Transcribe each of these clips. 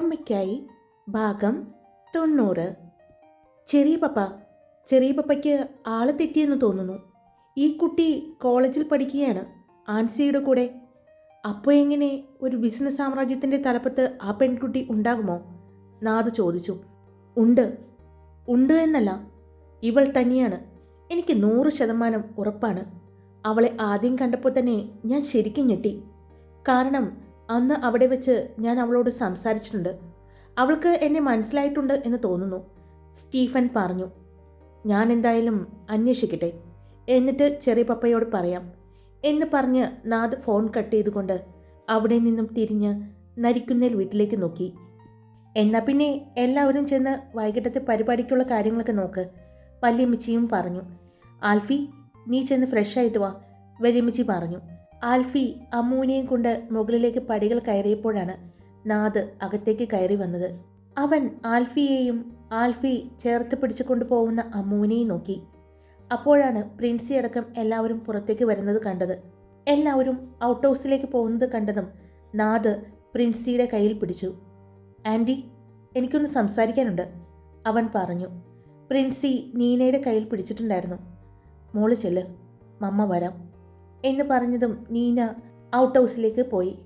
ഓർമ്മയ്ക്കായി ഭാഗം തൊണ്ണൂറ്. ചെറിയ പപ്പ ചെറിയ പപ്പയ്ക്ക് ആൾ തെറ്റിയെന്ന് തോന്നുന്നു. ഈ കുട്ടി കോളേജിൽ പഠിക്കുകയാണ് ആൻസിയുടെ കൂടെ. അപ്പോൾ എങ്ങനെ ഒരു ബിസിനസ് സാമ്രാജ്യത്തിന്റെ തലപ്പത്ത് ആ പെൺകുട്ടി ഉണ്ടാകുമോ? നാദ് ചോദിച്ചു. ഉണ്ട്. ഉണ്ട് എന്നല്ല ഇവൾ തന്നെയാണ്. എനിക്ക് നൂറ് ശതമാനം ഉറപ്പാണ്. അവളെ ആദ്യം കണ്ടപ്പോൾ തന്നെ ഞാൻ ശരിക്കും ഞെട്ടി. കാരണം അന്ന് അവിടെ വെച്ച് ഞാൻ അവളോട് സംസാരിച്ചിട്ടുണ്ട്. അവൾക്ക് എന്നെ മനസ്സിലായിട്ടുണ്ട് എന്ന് തോന്നുന്നു. സ്റ്റീഫൻ പറഞ്ഞു ഞാൻ എന്തായാലും അന്വേഷിക്കട്ടെ. എന്നിട്ട് ചെറിയ പപ്പയോട് പറയാം. എന്ന് പറഞ്ഞ് നാദ് ഫോൺ കട്ട് ചെയ്തുകൊണ്ട് അവിടെ നിന്നും തിരിഞ്ഞ് നരിക്കുന്നേൽ വീട്ടിലേക്ക് നോക്കി. എന്നാൽ പിന്നെ എല്ലാവരും ചെന്ന് വൈകിട്ടത്തെ പരിപാടിക്കുള്ള കാര്യങ്ങളൊക്കെ നോക്ക് വല്യമ്മച്ചിയും പറഞ്ഞു. ആൽഫി നീ ചെന്ന് ഫ്രഷ് ആയിട്ട് വാ വല്യമ്മച്ചി പറഞ്ഞു. ആൽഫി അമ്മൂനെയും കൊണ്ട് മുകളിലേക്ക് പടികൾ കയറിയപ്പോഴാണ് നാദ് അകത്തേക്ക് കയറി വന്നത്. അവൻ ആൽഫിയെയും ആൽഫി ചേർത്ത് പിടിച്ചു കൊണ്ടുപോകുന്ന അമ്മൂനെയും നോക്കി. അപ്പോഴാണ് പ്രിൻസി അടക്കം എല്ലാവരും പുറത്തേക്ക് വരുന്നത് കണ്ടത്. എല്ലാവരും ഔട്ട് ഹൗസിലേക്ക് പോകുന്നത് കണ്ടതും നാദ് പ്രിൻസിയുടെ കയ്യിൽ പിടിച്ചു. ആന്റി എനിക്കൊന്ന് സംസാരിക്കാനുണ്ട് അവൻ പറഞ്ഞു. പ്രിൻസി നീനയുടെ കയ്യിൽ പിടിച്ചിട്ടുണ്ടായിരുന്നു. മോൾ ചെല്ല് മമ്മ വരാം. എന്ന് പറഞ്ഞതും നീന ഔട്ട് ഹൗസിലേക്ക് പോയി.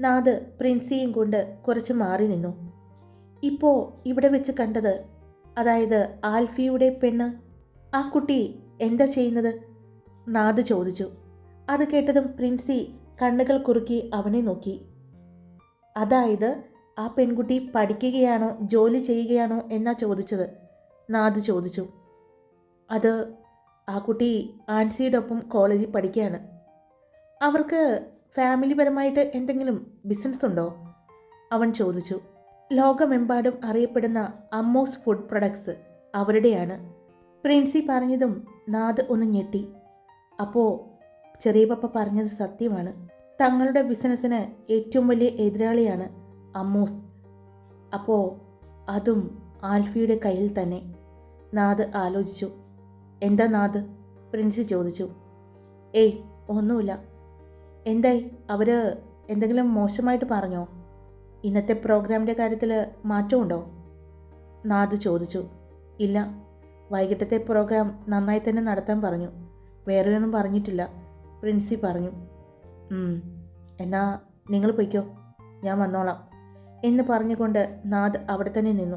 നാദ് പ്രിൻസിയും കൊണ്ട് കുറച്ച് മാറി നിന്നു. ഇപ്പോൾ ഇവിടെ വെച്ച് കണ്ടത് അതായത് ആൽഫിയുടെ പെണ്ണ്. ആ കുട്ടി എന്താ ചെയ്യുന്നത്? നാദ് ചോദിച്ചു. അത് കേട്ടതും പ്രിൻസി കണ്ണുകൾ കുറുക്കി അവനെ നോക്കി. അതായത് ആ പെൺകുട്ടി പഠിക്കുകയാണോ ജോലി ചെയ്യുകയാണോ എന്നാ ചോദിച്ചത്? നാദ് ചോദിച്ചു. അത് ആ കുട്ടി ആൻസിയുടെ ഒപ്പം കോളേജിൽ പഠിക്കുകയാണ്. അവർക്ക് ഫാമിലി പരമായിട്ട് എന്തെങ്കിലും ബിസിനസ് ഉണ്ടോ അവൻ ചോദിച്ചു. ലോകമെമ്പാടും അറിയപ്പെടുന്ന അമ്മോസ് ഫുഡ് പ്രൊഡക്ട്സ് അവരുടെയാണ്. പ്രിൻസി പറഞ്ഞതും നാദ് ഒന്ന് ഞെട്ടി. അപ്പോൾ ചെറിയ പപ്പ പറഞ്ഞത് സത്യമാണ്. തങ്ങളുടെ ബിസിനസ്സിന് ഏറ്റവും വലിയ എതിരാളിയാണ് അമ്മോസ്. അപ്പോൾ അതും ആൽഫിയുടെ കയ്യിൽ തന്നെ. നാദ് ആലോചിച്ചു. എന്താ നാദ്? പ്രിൻസി ചോദിച്ചു. ഏയ് ഒന്നുമില്ല. എന്തായി? അവർ എന്തെങ്കിലും മോശമായിട്ട് പറഞ്ഞോ? ഇന്നത്തെ പ്രോഗ്രാമിന്റെ കാര്യത്തിൽ മാറ്റമുണ്ടോ? നാദ് ചോദിച്ചു. ഇല്ല. വൈകിട്ടത്തെ പ്രോഗ്രാം നന്നായി തന്നെ നടത്താൻ പറഞ്ഞു. വേറെ ഒന്നും പറഞ്ഞിട്ടില്ല. പ്രിൻസി പറഞ്ഞു. എന്നാ നിങ്ങൾ പൊയ്ക്കോ. ഞാൻ വന്നോളാം. എന്ന് പറഞ്ഞുകൊണ്ട് നാദ് അവിടെ തന്നെ നിന്നു.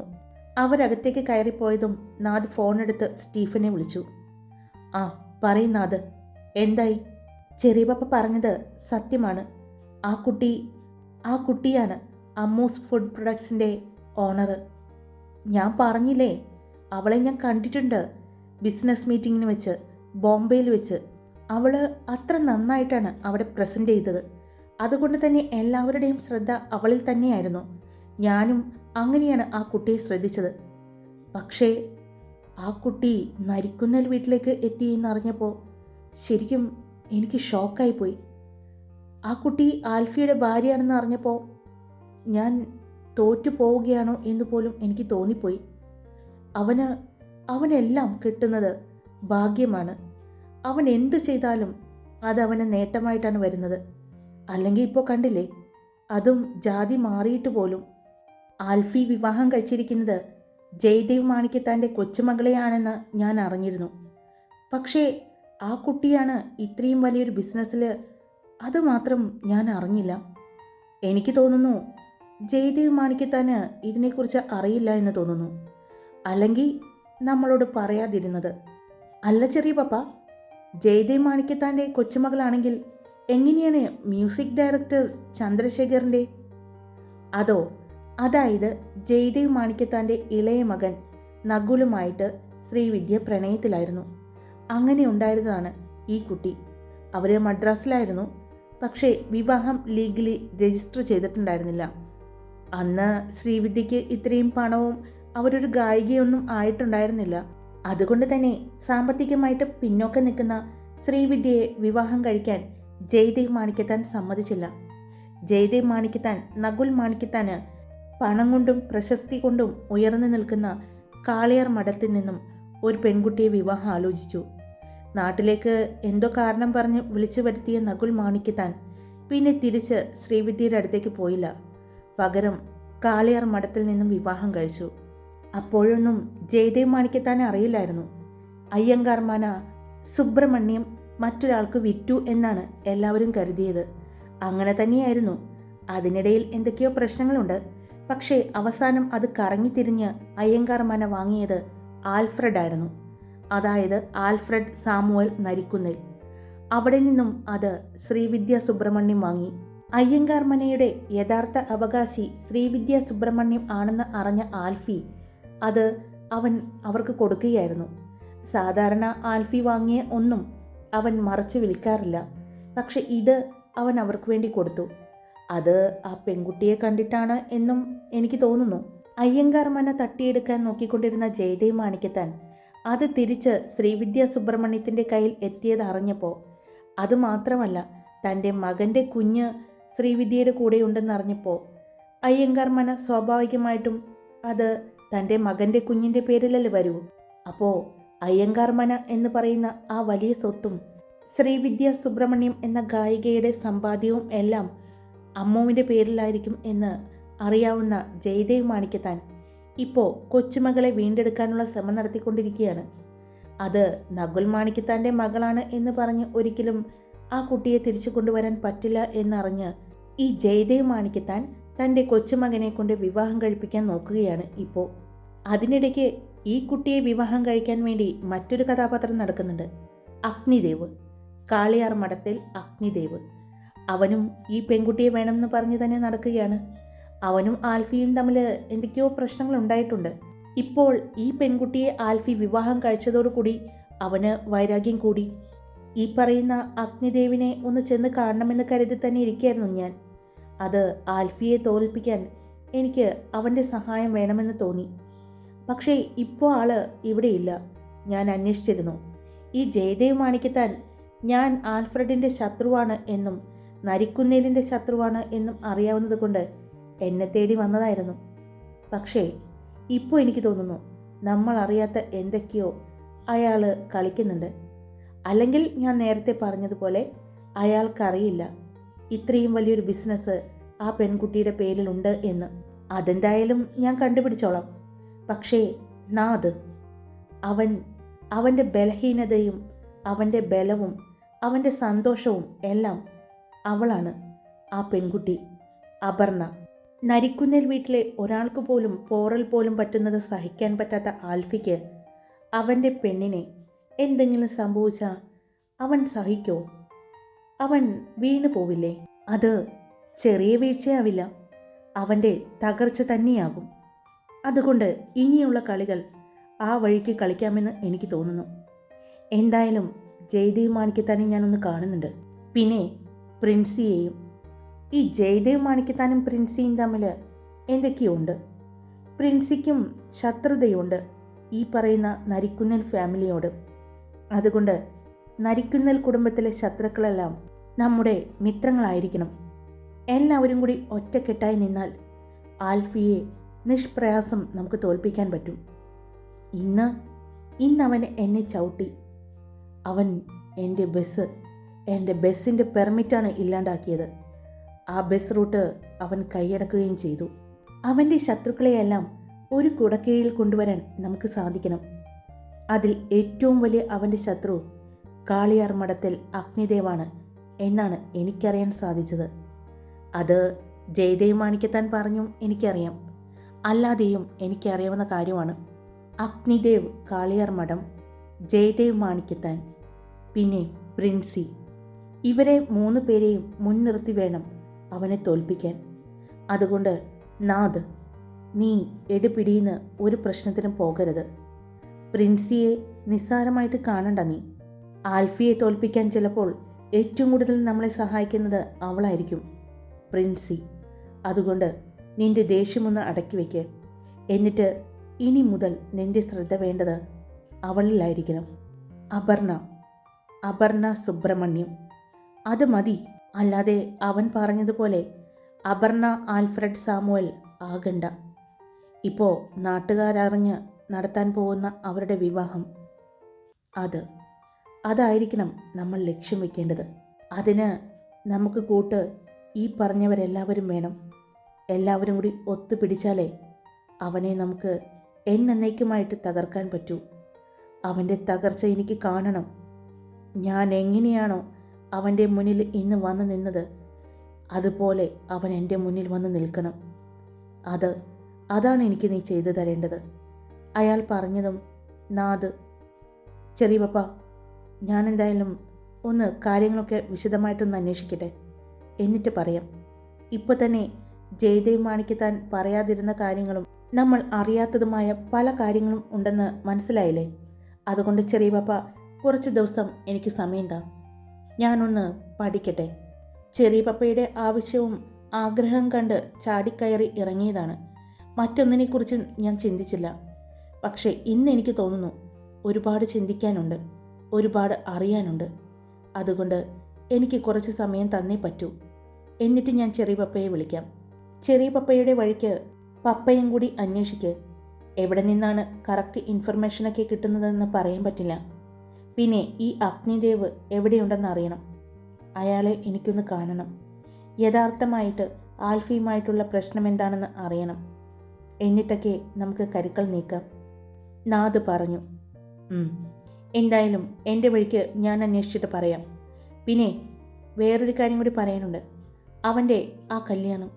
അവരകത്തേക്ക് കയറിപ്പോയതും നാദ് ഫോണെടുത്ത് സ്റ്റീഫനെ വിളിച്ചു. ആ പറയും നാദ്. എന്തായി? ചെറിയ പപ്പ പറഞ്ഞത് സത്യമാണ്. ആ കുട്ടി ആ കുട്ടിയാണ് അമ്മൂസ് ഫുഡ് പ്രൊഡക്ട്സിന്റെ ഓണർ. ഞാൻ പറഞ്ഞില്ലേ അവളെ ഞാൻ കണ്ടിട്ടുണ്ട്. ബിസിനസ് മീറ്റിങ്ങിന് വെച്ച് ബോംബെയിൽ വെച്ച്. അവൾ അത്ര നന്നായിട്ടാണ് അവിടെ പ്രസന്റ് ചെയ്തത്. അതുകൊണ്ട് തന്നെ എല്ലാവരുടെയും ശ്രദ്ധ അവളിൽ തന്നെയായിരുന്നു. ഞാനും അങ്ങനെയാണ് ആ കുട്ടിയെ ശ്രദ്ധിച്ചത്. പക്ഷേ ആ കുട്ടി നരിക്കുന്നൽ വീട്ടിലേക്ക് എത്തിയെന്നറിഞ്ഞപ്പോൾ ശരിക്കും എനിക്ക് ഷോക്കായി പോയി. ആ കുട്ടി ആൽഫിയുടെ ഭാര്യയാണെന്ന് അറിഞ്ഞപ്പോൾ ഞാൻ തോറ്റു പോവുകയാണോ എന്ന് പോലും എനിക്ക് തോന്നിപ്പോയി. അവന് അവനെല്ലാം കിട്ടുന്നത് ഭാഗ്യമാണ്. അവൻ എന്ത് ചെയ്താലും അത് അവന് നേട്ടമായിട്ടാണ് വരുന്നത്. അല്ലെങ്കിൽ ഇപ്പോൾ കണ്ടില്ലേ അതും ജാതി മാറിയിട്ട് പോലും. ആൽഫി വിവാഹം കഴിച്ചിരിക്കുന്നത് ജയദേവ് മാണിക്കത്താന്റെ കൊച്ചുമകളെയാണെന്ന് ഞാൻ അറിഞ്ഞിരുന്നു. പക്ഷേ ആ കുട്ടിയാണ് ഇത്രയും വലിയൊരു ബിസിനസ്സിൽ അതുമാത്രം ഞാൻ അറിഞ്ഞില്ല. എനിക്ക് തോന്നുന്നു ജയദേവ് മാണിക്കത്താന് ഇതിനെക്കുറിച്ച് അറിയില്ല എന്ന് തോന്നുന്നു. അല്ലെങ്കിൽ നമ്മളോട് പറയാതിരുന്നത്. അല്ല ചെറിയ പപ്പ ജയദേവ് മാണിക്കത്താന്റെ കൊച്ചുമകളാണെങ്കിൽ എങ്ങനെയാണ് മ്യൂസിക് ഡയറക്ടർ ചന്ദ്രശേഖറിന്റെ അതോ അതായത് ജയദേവ് മാണിക്കത്താന്റെ ഇളയ മകൻ നകുലുമായിട്ട് ശ്രീവിദ്യ പ്രണയത്തിലായിരുന്നു. അങ്ങനെ ഉണ്ടായിരുന്നതാണ് ഈ കുട്ടി. അവർ മദ്രാസിലായിരുന്നു. പക്ഷേ വിവാഹം ലീഗലി രജിസ്റ്റർ ചെയ്തിട്ടുണ്ടായിരുന്നില്ല. അന്ന് ശ്രീവിദ്യയ്ക്ക് ഇത്രയും പണവും അവരൊരു ഗായികയൊന്നും ആയിട്ടുണ്ടായിരുന്നില്ല. അതുകൊണ്ട് തന്നെ സാമ്പത്തികമായിട്ട് പിന്നോക്കം നിൽക്കുന്ന ശ്രീവിദ്യയെ വിവാഹം കഴിക്കാൻ ജയദേവ് മാണിക്കത്താൻ സമ്മതിച്ചില്ല. ജയദേവ് മാണിക്കത്താൻ നകുൽ മാണിക്കത്താന് പണം കൊണ്ടും പ്രശസ്തി കൊണ്ടും ഉയർന്നു നിൽക്കുന്ന കാളിയാർ മഠത്തിൽ നിന്നും ഒരു പെൺകുട്ടിയെ വിവാഹം ആലോചിച്ചു. നാട്ടിലേക്ക് എന്തോ കാരണം പറഞ്ഞ് വിളിച്ചു വരുത്തിയ നകുൽ മാണിക്ക് താൻ പിന്നെ തിരിച്ച് ശ്രീവിദ്യയുടെ അടുത്തേക്ക് പോയില്ല. പകരം കാളിയാർ മഠത്തിൽ നിന്നും വിവാഹം കഴിച്ചു. അപ്പോഴൊന്നും ജയദേവ് മാണിക്കത്താനെ അറിയില്ലായിരുന്നു. അയ്യങ്കാർമാന സുബ്രഹ്മണ്യം മറ്റൊരാൾക്ക് വിറ്റു എന്നാണ് എല്ലാവരും കരുതിയത്. അങ്ങനെ തന്നെയായിരുന്നു. അതിനിടയിൽ എന്തൊക്കെയോ പ്രശ്നങ്ങളുണ്ട്. പക്ഷേ അവസാനം അത് കറങ്ങിത്തിരിഞ്ഞ് അയ്യങ്കാർമാന വാങ്ങിയത് ആൽഫ്രഡ് ആയിരുന്നു അതായത് ആൽഫ്രഡ് സാമുവൽ നരിക്കുന്നിൽ. അവിടെ നിന്നും അത് ശ്രീവിദ്യ സുബ്രഹ്മണ്യം വാങ്ങി. അയ്യങ്കാർ മനയുടെ യഥാർത്ഥ അവകാശി ശ്രീവിദ്യ സുബ്രഹ്മണ്യം ആണെന്ന് അറിഞ്ഞ ആൽഫി അത് അവൻ അവർക്ക് കൊടുക്കുകയായിരുന്നു. സാധാരണ ആൽഫി വാങ്ങിയ ഒന്നും അവൻ മറച്ചു വിളിക്കാറില്ല പക്ഷെ ഇത് അവൻ അവർക്ക് വേണ്ടി കൊടുത്തു. അത് ആ പെൺകുട്ടിയെ കണ്ടിട്ടാണ് എന്നും എനിക്ക് തോന്നുന്നു. അയ്യങ്കാർ മന തട്ടിയെടുക്കാൻ നോക്കിക്കൊണ്ടിരുന്ന ജയദേവ് മാണിക്കത്താൻ അത് തിരിച്ച് ശ്രീവിദ്യ സുബ്രഹ്മണ്യത്തിന്റെ കയ്യിൽ എത്തിയത് അറിഞ്ഞപ്പോൾ അതുമാത്രമല്ല തന്റെ മകന്റെ കുഞ്ഞ് ശ്രീവിദ്യയുടെ കൂടെയുണ്ടെന്നറിഞ്ഞപ്പോൾ അയ്യങ്കാർ മന സ്വാഭാവികമായിട്ടും അത് തന്റെ മകന്റെ കുഞ്ഞിന്റെ പേരിലല്ലേ വരൂ. അപ്പോൾ അയ്യങ്കാർ മന എന്ന് പറയുന്ന ആ വലിയ സ്വത്തും ശ്രീവിദ്യ സുബ്രഹ്മണ്യം എന്ന ഗായികയുടെ സമ്പാദ്യവും എല്ലാം അമ്മുവിന്റെ പേരിലായിരിക്കും എന്ന് അറിയാവുന്ന ജയദേവ് മാണിക്കത്താൻ ഇപ്പോൾ കൊച്ചുമകളെ വീണ്ടെടുക്കാനുള്ള ശ്രമം നടത്തിക്കൊണ്ടിരിക്കുകയാണ്. അത് നകുൽ മാണിക്കത്താന്റെ മകളാണ് എന്ന് പറഞ്ഞ് ഒരിക്കലും ആ കുട്ടിയെ തിരിച്ചു കൊണ്ടുവരാൻ പറ്റില്ല എന്നറിഞ്ഞ് ഈ ജയദേവ് മാണിക്കത്താൻ തന്റെ കൊച്ചുമകനെ കൊണ്ട് വിവാഹം കഴിപ്പിക്കാൻ നോക്കുകയാണ് ഇപ്പോൾ അതിനിടയ്ക്ക് ഈ കുട്ടിയെ വിവാഹം കഴിക്കാൻ വേണ്ടി മറ്റൊരു കഥാപാത്രം നടക്കുന്നുണ്ട്. അഗ്നിദേവ്. കാളിയാർ മഠത്തിൽ അഗ്നിദേവ്. അവനും ഈ പെൺകുട്ടിയെ വേണമെന്ന് പറഞ്ഞു തന്നെ നടക്കുകയാണ്. അവനും ആൽഫിയും തമ്മിൽ എന്തൊക്കെയോ പ്രശ്നങ്ങൾ ഉണ്ടായിട്ടുണ്ട്. ഇപ്പോൾ ഈ പെൺകുട്ടിയെ ആൽഫി വിവാഹം കഴിച്ചതോടുകൂടി അവന് വൈരാഗ്യം കൂടി. ഈ പറയുന്ന അഗ്നിദേവിനെ ഒന്ന് ചെന്ന് കാണണമെന്ന് കരുതി തന്നെ ഇരിക്കുകയായിരുന്നു ഞാൻ. അത് ആൽഫിയെ തോൽപ്പിക്കാൻ എനിക്ക് അവന്റെ സഹായം വേണമെന്ന് തോന്നി. പക്ഷേ ഇപ്പോൾ ആൾ ഇവിടെയില്ല. ഞാൻ അന്വേഷിച്ചിരുന്നു. ഈ ജയദേവ് മാണിക്കത്താൻ ഞാൻ ആൽഫ്രഡിന്റെ ശത്രുവാണ് എന്നും നരിക്കുന്നേലിന്റെ ശത്രുവാണ് എന്നും അറിയാവുന്നത് കൊണ്ട് എന്നെ തേടി വന്നതായിരുന്നു. പക്ഷേ ഇപ്പോൾ എനിക്ക് തോന്നുന്നു നമ്മൾ അറിയാത്ത എന്തൊക്കെയോ അയാൾ കളിക്കുന്നുണ്ട്. അല്ലെങ്കിൽ ഞാൻ നേരത്തെ പറഞ്ഞതുപോലെ അയാൾക്കറിയില്ല. ഇത്രയും വലിയൊരു ബിസിനസ് ആ പെൺകുട്ടിയുടെ പേരിലുണ്ട് എന്ന്. അതെന്തായാലും ഞാൻ കണ്ടുപിടിച്ചോളാം. പക്ഷേ നാദ് അവൻ അവന്റെ ബലഹീനതയും അവന്റെ ബലവും അവന്റെ സന്തോഷവും എല്ലാം അവളാണ് ആ പെൺകുട്ടി അപർണ. നരിക്കുന്നേൽ വീട്ടിലെ ഒരാൾക്ക് പോലും പോറൽ പോലും പറ്റുന്നത് സഹിക്കാൻ പറ്റാത്ത ആൽഫിക്ക് അവന്റെ പെണ്ണിനെ എന്തെങ്കിലും സംഭവിച്ചാൽ അവൻ സഹിക്കോ? അവൻ വീണു പോവില്ലേ? അത് ചെറിയ വീഴ്ചയാവില്ല. അവന്റെ തകർച്ച തന്നെയാകും. അതുകൊണ്ട് ഇനിയുള്ള കളികൾ ആ വഴിക്ക് കളിക്കാമെന്ന് എനിക്ക് തോന്നുന്നു. എന്തായാലും ജയദേവ് തന്നെ ഞാനൊന്ന് കാണുന്നുണ്ട്. പിന്നെ പ്രിൻസിയെയും ഈ ജയദേവ് മാണിക്കത്താനും പ്രിൻസിയും തമ്മിൽ എന്തൊക്കെയുണ്ട്? പ്രിൻസിക്കും ശത്രുതയുണ്ട് ഈ പറയുന്ന നരിക്കുന്നൽ ഫാമിലിയോട്. അതുകൊണ്ട് നരിക്കുന്നൽ കുടുംബത്തിലെ ശത്രുക്കളെല്ലാം നമ്മുടെ മിത്രങ്ങളായിരിക്കണം. എല്ലാവരും കൂടി ഒറ്റക്കെട്ടായി നിന്നാൽ ആൽഫിയെ നിഷ്പ്രയാസം നമുക്ക് തോൽപ്പിക്കാൻ പറ്റും. ഇന്ന് ഇന്ന് അവൻ എന്നെ ചവിട്ടി. അവൻ എന്റെ ബസ് എന്റെ ബസ്സിന്റെ പെർമിറ്റാണ് ഇല്ലാണ്ടാക്കിയത്. ആ ബസ് റൂട്ട് അവൻ കൈയടക്കുകയും ചെയ്തു. അവന്റെ ശത്രുക്കളെയെല്ലാം ഒരു കുടക്കീഴിൽ കൊണ്ടുവരാൻ നമുക്ക് സാധിക്കണം. അതിൽ ഏറ്റവും വലിയ അവന്റെ ശത്രു കാളിയാർ മഠത്തിൽ അഗ്നിദേവാണ് എന്നാണ് എനിക്കറിയാൻ സാധിച്ചത്. അത് ജയദേവ് മാണിക്കത്താൻ പറഞ്ഞും എനിക്കറിയാം. അല്ലാതെയും എനിക്കറിയാവുന്ന കാര്യമാണ്. അഗ്നിദേവ് കാളിയാർ മഠം ജയദേവ് മാണിക്കത്താൻ പിന്നെ പ്രിൻസി. ഇവരെ മൂന്ന് പേരെയും മുൻനിർത്തി വേണം അവനെ തോൽപ്പിക്കാൻ. അതുകൊണ്ട് നാദ് നീ എടുപിടിയിന്ന് ഒരു പ്രശ്നത്തിനും പോകരുത്. പ്രിൻസിയെ നിസ്സാരമായിട്ട് കാണണ്ട നീ. ആൽഫിയെ തോൽപ്പിക്കാൻ ചിലപ്പോൾ ഏറ്റവും കൂടുതൽ നമ്മളെ സഹായിക്കുന്നത് അവളായിരിക്കും പ്രിൻസി. അതുകൊണ്ട് നിന്റെ ദേഷ്യമൊന്ന് അടക്കി വയ്ക്ക് എന്നിട്ട് ഇനി മുതൽ നിന്റെ ശ്രദ്ധ വേണ്ടത് അവളിലായിരിക്കണം. അപർണ അപർണ സുബ്രഹ്മണ്യം. അത് മതി. അല്ലാതെ അവൻ പറഞ്ഞതുപോലെ അപർണ ആൽഫ്രഡ് സാമുവൽ ആകണ്ട ഇപ്പോൾ നാട്ടുകാരറിഞ്ഞ് നടത്താൻ പോകുന്ന അവരുടെ വിവാഹം അത്. അതായിരിക്കണം നമ്മൾ ലക്ഷ്യം വെക്കേണ്ടത്. അതിന് നമുക്ക് കൂട്ട് ഈ പറഞ്ഞവരെല്ലാവരും വേണം. എല്ലാവരും കൂടി ഒത്തുപിടിച്ചാലേ അവനെ നമുക്ക് എന്നേക്കുമായിട്ട് തകർക്കാൻ പറ്റൂ. അവന്റെ തകർച്ച എനിക്ക് കാണണം. ഞാൻ എങ്ങനെയാണോ അവന്റെ മുന്നിൽ ഇന്ന് വന്നു നിന്നത് അതുപോലെ അവൻ എന്റെ മുന്നിൽ വന്ന് നിൽക്കണം. അത് അതാണ് എനിക്ക് നീ ചെയ്തു തരേണ്ടത്. അയാൾ പറഞ്ഞതും നാദ് ചെറിയ പപ്പ ഞാൻ എന്തായാലും ഒന്ന് കാര്യങ്ങളൊക്കെ വിശദമായിട്ടൊന്ന് അന്വേഷിക്കട്ടെ. എന്നിട്ട് പറയാം. ഇപ്പോൾ തന്നെ ജയദേവ് മാണിക്ക് താൻ പറയാതിരുന്ന കാര്യങ്ങളും നമ്മൾ അറിയാത്തതുമായ പല കാര്യങ്ങളും ഉണ്ടെന്ന് മനസ്സിലായില്ലേ? അതുകൊണ്ട് ചെറിയ പപ്പ കുറച്ച് ദിവസം എനിക്ക് സമയം താ ഞാനൊന്ന് പഠിക്കട്ടെ. ചെറിയ പപ്പയുടെ ആവശ്യവും ആഗ്രഹം കണ്ട് ചാടിക്കയറി ഇറങ്ങിയതാണ്. മറ്റൊന്നിനെക്കുറിച്ച് ഞാൻ ചിന്തിച്ചില്ല. പക്ഷേ ഇന്ന് എനിക്ക് തോന്നുന്നു ഒരുപാട് ചിന്തിക്കാനുണ്ട് ഒരുപാട് അറിയാനുണ്ട്. അതുകൊണ്ട് എനിക്ക് കുറച്ച് സമയം തന്നേ പറ്റൂ. എന്നിട്ട് ഞാൻ ചെറിയ പപ്പയെ വിളിക്കാം. ചെറിയ പപ്പയുടെ വഴിക്ക് പപ്പയും കൂടി അന്വേഷിക്ക്. എവിടെ നിന്നാണ് കറക്റ്റ് ഇൻഫർമേഷനൊക്കെ കിട്ടുന്നതെന്ന് പറയാൻ പറ്റില്ല. പിന്നെ ഈ അഗ്നിദേവ് എവിടെയുണ്ടെന്ന് അറിയണം. അയാളെ എനിക്കൊന്ന് കാണണം. യഥാർത്ഥമായിട്ട് ആൽഫിയുമായിട്ടുള്ള പ്രശ്നം എന്താണെന്ന് അറിയണം. എന്നിട്ടൊക്കെ നമുക്ക് കരുക്കൾ നീക്കാം. നാദ് പറഞ്ഞു "ഉം. എന്തായാലും എന്റെ വഴിക്ക് ഞാൻ അന്വേഷിച്ചിട്ട് പറയാം. പിന്നെ വേറൊരു കാര്യം കൂടി പറയാനുണ്ട്. അവന്റെ ആ കല്യാണം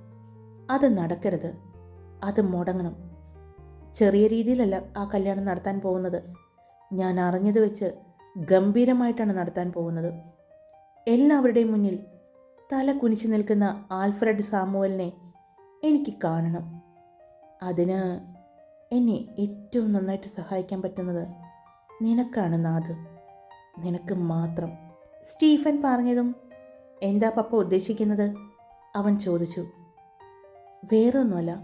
അത് നടക്കരുത്. അത് മുടങ്ങണം. ചെറിയ രീതിയിലല്ല ആ കല്യാണം നടത്താൻ പോകുന്നത്. ഞാൻ അറിഞ്ഞത് വെച്ച് ഗംഭീരമായിട്ടാണ് നടത്താൻ പോകുന്നത്. എല്ലാവരുടെയും മുന്നിൽ തല കുനിച്ചു നിൽക്കുന്ന ആൽഫ്രഡ് സാമുവലിനെ എനിക്ക് കാണണം. അതിന് എന്നെ ഏറ്റവും നന്നായിട്ട് സഹായിക്കാൻ പറ്റുന്നത് നിനക്കാണ് നാഥ്. നിനക്ക് മാത്രം. സ്റ്റീഫൻ പറഞ്ഞതും എന്താ പപ്പ ഉദ്ദേശിക്കുന്നത്? അവൻ ചോദിച്ചു. വേറൊന്നുമല്ല.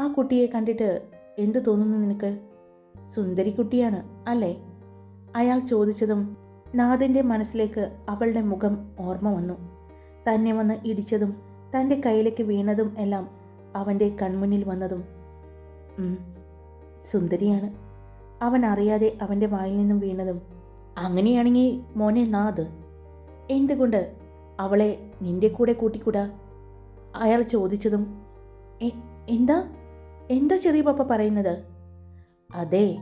ആ കുട്ടിയെ കണ്ടിട്ട് എന്തു തോന്നുന്നു നിനക്ക്? സുന്ദരി കുട്ടിയാണ് അല്ലേ? അയാൾ ചോദിച്ചതും നാഥന്റെ മനസ്സിലേക്ക് അവളുടെ മുഖം ഓർമ്മ വന്നു. തന്നെ വന്ന് ഇടിച്ചതും തന്റെ കയ്യിലേക്ക് വീണതും എല്ലാം അവന്റെ കൺമുന്നിൽ വന്നതും സുന്ദരിയാണ്. അവൻ അറിയാതെ അവന്റെ വായിൽ നിന്നും വീണതും. അങ്ങനെയാണെങ്കിൽ മോനെ നാഥ്. എന്തുകൊണ്ട് അവളെ നിന്റെ കൂടെ കൂട്ടിക്കൂടാ? അയാൾ ചോദിച്ചതും "എ- എന്താ? എന്താ ചെറിയ പപ്പ പറയുന്നത്? അതെ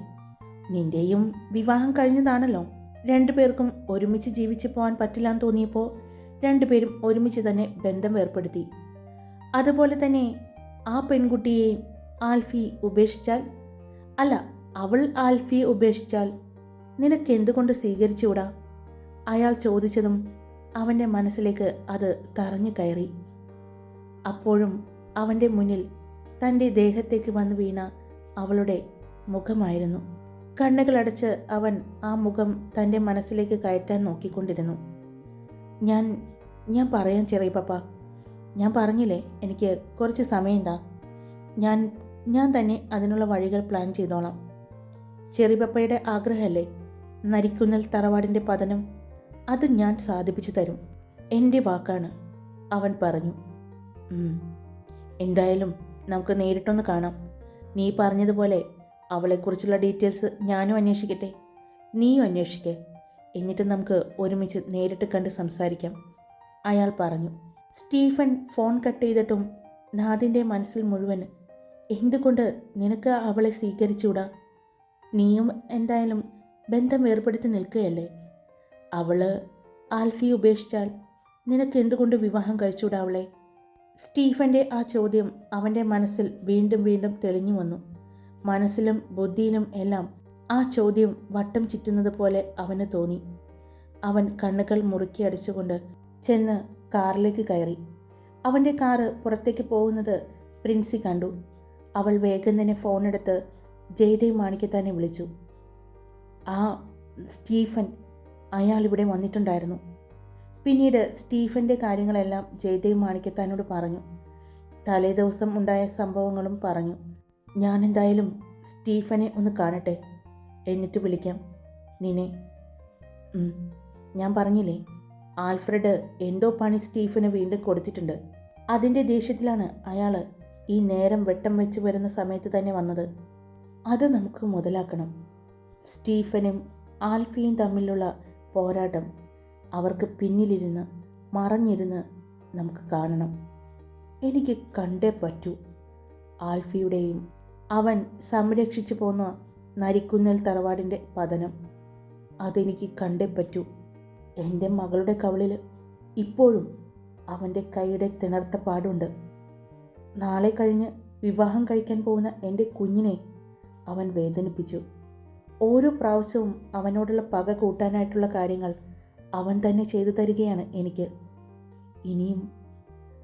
നിന്റെയും വിവാഹം കഴിഞ്ഞതാണല്ലോ. രണ്ടുപേർക്കും ഒരുമിച്ച് ജീവിച്ചു പോകാൻ പറ്റില്ല എന്ന് തോന്നിയപ്പോൾ രണ്ടുപേരും ഒരുമിച്ച് തന്നെ ബന്ധം ഏർപ്പെടുത്തി അതുപോലെ തന്നെ ആ പെൺകുട്ടിയെ ആൽഫി ഉപേക്ഷിച്ചാൽ അല്ല അവൾ ആൽഫിയെ ഉപേക്ഷിച്ചാൽ നിനക്ക് എന്തുകൊണ്ട് സ്വീകരിച്ചുകൂടാ? അയാൾ ചോദിച്ചതും അവന്റെ മനസ്സിലേക്ക് അത് തറഞ്ഞു കയറി. അപ്പോഴും അവന്റെ മുന്നിൽ തന്റെ ദേഹത്തേക്ക് വന്ന് വീണ അവളുടെ മുഖമായിരുന്നു. കണ്ണുകളടച്ച് അവൻ ആ മുഖം തന്റെ മനസ്സിലേക്ക് കയറ്റാൻ നോക്കിക്കൊണ്ടിരുന്നു. ഞാൻ ഞാൻ പറയാം ചെറിയ പപ്പ. ഞാൻ പറഞ്ഞില്ലേ എനിക്ക് കുറച്ച് സമയം ഞാൻ ഞാൻ തന്നെ അതിനുള്ള വഴികൾ പ്ലാൻ ചെയ്തോളാം. ചെറിയ പപ്പയുടെ ആഗ്രഹമല്ലേ? നരിക്കുന്നൽ തറവാടിന്റെ പതനം. അത് ഞാൻ സാധിപ്പിച്ചു തരും. എന്റെ വാക്കാണ് അവൻ പറഞ്ഞു. എന്തായാലും നമുക്ക് നേരിട്ടൊന്ന് കാണാം. നീ പറഞ്ഞതുപോലെ അവളെക്കുറിച്ചുള്ള ഡീറ്റെയിൽസ് ഞാനും അന്വേഷിക്കട്ടെ? നീയും അന്വേഷിക്കേ. എന്നിട്ട് നമുക്ക് ഒരുമിച്ച് നേരിട്ട് കണ്ട് സംസാരിക്കാം. അയാൾ പറഞ്ഞു. സ്റ്റീഫൻ ഫോൺ കട്ട് ചെയ്തിട്ടും നാദിന്റെ മനസ്സിൽ മുഴുവൻ എന്തുകൊണ്ട് നിനക്ക് അവളെ സ്വീകരിച്ചുകൂടാ? നീയും എന്തായാലും ബന്ധം ഏർപ്പെടുത്തി നിൽക്കുകയല്ലേ? അവൾ ആൽഫി ഉപേക്ഷിച്ചാൽ നിനക്ക് എന്തുകൊണ്ട് വിവാഹം കഴിച്ചുകൂടാ അവളെ? സ്റ്റീഫന്റെ ആ ചോദ്യം അവന്റെ മനസ്സിൽ വീണ്ടും വീണ്ടും തെളിഞ്ഞു വന്നു. മനസ്സിലും ബുദ്ധിയിലും എല്ലാം ആ ചോദ്യം വട്ടം ചുറ്റുന്നത് പോലെ അവന് തോന്നി. അവൻ കണ്ണുകൾ മുറുക്കി അടിച്ചുകൊണ്ട് ചെന്ന് കാറിലേക്ക് കയറി. അവന്റെ കാറ് പുറത്തേക്ക് പോകുന്നത് പ്രിൻസി കണ്ടു. അവൾ വേഗം തന്നെ ഫോണെടുത്ത് ജയദേവ് മാണിക്ക് തന്നെ വിളിച്ചു. ആ സ്റ്റീഫൻ അയാൾ ഇവിടെ വന്നിട്ടുണ്ടായിരുന്നു. പിന്നീട് സ്റ്റീഫന്റെ കാര്യങ്ങളെല്ലാം ജയദേവ് മാണിക്കത്താനോട് പറഞ്ഞു. തലേദിവസം ഉണ്ടായ സംഭവങ്ങളും പറഞ്ഞു. ഞാൻ എന്തായാലും സ്റ്റീഫനെ ഒന്ന് കാണട്ടെ. എന്നിട്ട് വിളിക്കാം. നിന്നെ. ഞാൻ പറഞ്ഞില്ലേ ആൽഫ്രഡ് എന്തോ പണി സ്റ്റീഫന് വീണ്ടും കൊടുത്തിട്ടുണ്ട്. അതിന്റെ ദേഷ്യത്തിലാണ് അയാൾ ഈ നേരം വെട്ടം വെച്ച് വരുന്ന സമയത്ത് തന്നെ വന്നത്. അത് നമുക്ക് മുതലാക്കണം. സ്റ്റീഫനും ആൽഫിയും തമ്മിലുള്ള പോരാട്ടം അവർക്ക് പിന്നിലിരുന്ന് മറഞ്ഞിരുന്ന് നമുക്ക് കാണണം. എനിക്ക് കണ്ടേ പറ്റൂ. ആൽഫിയുടെയും അവൻ സംരക്ഷിച്ചു പോന്ന നരിക്കുന്നൽ തറവാടിന്റെ പതനം. അതെനിക്ക് കണ്ടേ പറ്റൂ. എന്റെ മകളുടെ കവളിൽ ഇപ്പോഴും അവന്റെ കൈയുടെ തിണർത്ത പാടുണ്ട്. നാളെ കഴിഞ്ഞ് വിവാഹം കഴിക്കാൻ പോകുന്ന എന്റെ കുഞ്ഞിനെ അവൻ വേദനിപ്പിച്ചു. ഓരോ പ്രാവശ്യവും അവനോടുള്ള പക കൂട്ടാനായിട്ടുള്ള കാര്യങ്ങൾ അവൻ തന്നെ ചെയ്തു തരികയാണ് എനിക്ക്. ഇനിയും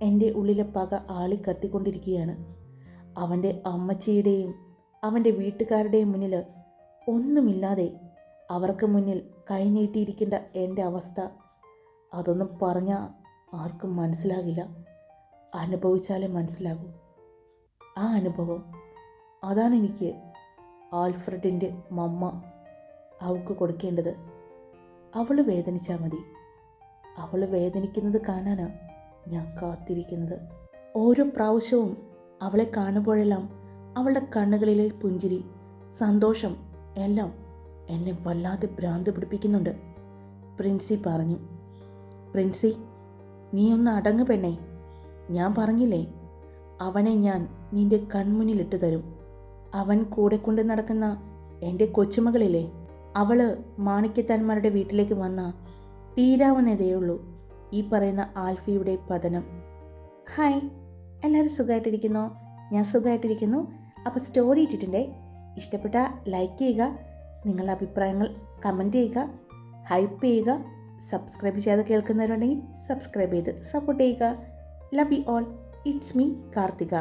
എന്റെ ഉള്ളിലെ പക ആളി കത്തിക്കൊണ്ടിരിക്കുകയാണ് അവന്റെ അമ്മച്ചിയുടെയും അവന്റെ വീട്ടുകാരുടെയും മുന്നിൽ ഒന്നുമില്ലാതെ അവർക്ക് മുന്നിൽ കൈനീട്ടിയിരിക്കേണ്ട എന്റെ അവസ്ഥ. അതൊന്നും പറഞ്ഞാൽ ആർക്കും മനസ്സിലാകില്ല. അനുഭവിച്ചാലേ മനസ്സിലാകൂ. ആ അനുഭവം അതാണ് എനിക്ക് ആൽഫ്രഡിന്റെ മമ്മ അവൾക്ക് കൊടുക്കേണ്ടത്. അവൾ വേദനിച്ചാൽ മതി. അവൾ വേദനിക്കുന്നത് കാണാനാണ് ഞാൻ കാത്തിരിക്കുന്നത്. ഓരോ പ്രാവശ്യവും അവളെ കാണുമ്പോഴെല്ലാം അവളുടെ കണ്ണുകളിലെ പുഞ്ചിരി സന്തോഷം എല്ലാം എന്നെ വല്ലാതെ ഭ്രാന്ത് പിടിപ്പിക്കുന്നുണ്ട്. പ്രിൻസി പറഞ്ഞു. പ്രിൻസി നീ ഒന്ന് അടങ്ങ് പെണ്ണേ. ഞാൻ പറഞ്ഞില്ലേ അവനെ ഞാൻ നിന്റെ കൺമുന്നിലിട്ട് തരും. അവൻ കൂടെ കൊണ്ട് നടക്കുന്ന എന്റെ കൊച്ചുമകളില്ലേ അവൾ മാണിക്യത്താന്മാരുടെ വീട്ടിലേക്ക് വന്ന തീരാവുന്നതേയുള്ളൂ ഈ പറയുന്ന ആൽഫിയുടെ പതനം. ഹായ് എല്ലാവരും സുഖമായിട്ടിരിക്കുന്നു. ഞാൻ സുഖമായിട്ടിരിക്കുന്നു. അപ്പോൾ സ്റ്റോറി ഇട്ടിട്ടുണ്ടേ. ഇഷ്ടപ്പെട്ട ലൈക്ക് ചെയ്യുക. നിങ്ങളുടെ അഭിപ്രായങ്ങൾ കമന്റ് ചെയ്യുക. ഹൈപ്പ് ചെയ്യുക. സബ്സ്ക്രൈബ് ചെയ്ത് കേൾക്കുന്നവരുണ്ടെങ്കിൽ സബ്സ്ക്രൈബ് ചെയ്ത് സപ്പോർട്ട് ചെയ്യുക. Love you all it's me Karthika.